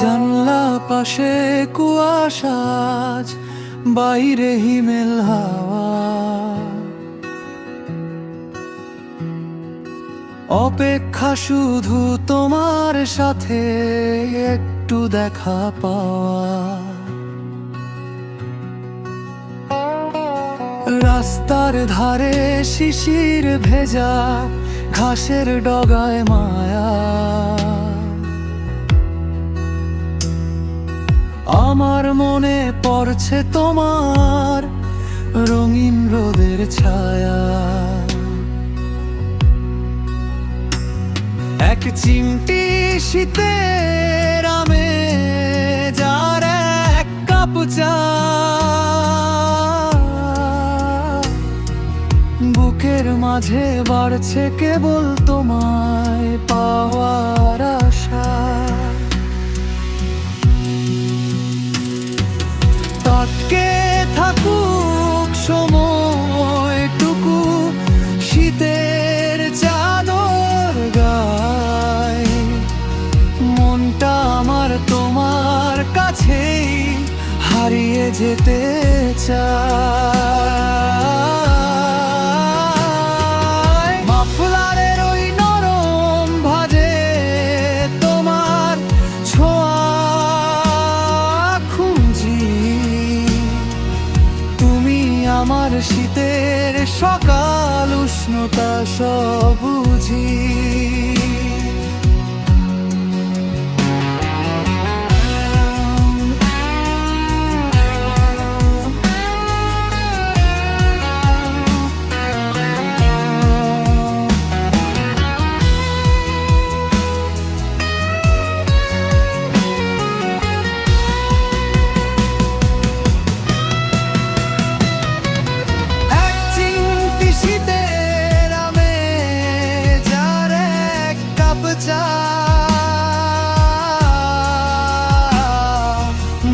জানলা পাশে কুয়াশাজ, বাইরে হিমেল হাওয়া। অপেক্ষা শুধু তোমার সাথে একটু দেখা পাওয়া। রাস্তার ধারে শিশির ভেজা, ঘাসের ডগায় মায়া। আমার মনে পড়ছে তোমার রঙিন রোদের ছায়া। এক চিমটি শীতের আমে যার এক কাপ চা। বুকের মাঝে বাড়ছে কেবল তোমায় পাওয়ার থাকুক সময়টুকু শীতের চাদর গায়। মনটা আমার তোমার কাছেই হারিয়ে যেতে চায়। সকাল উষ্ণতা সব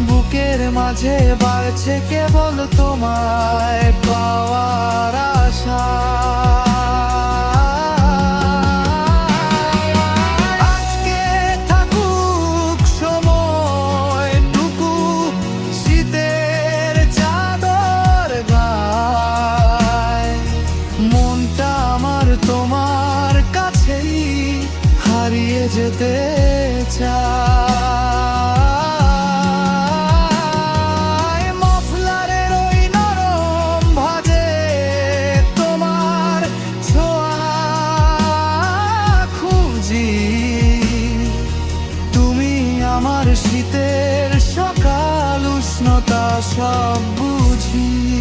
বুকের মাঝে বাড়ছে কেবল তোমায় পাওয়ার যেতে চায় মফলারের ওই নরম ভাজে তোমার ছোঁয়া খুঁজি। তুমি আমার শীতের সকাল উষ্ণতা সব বুঝি।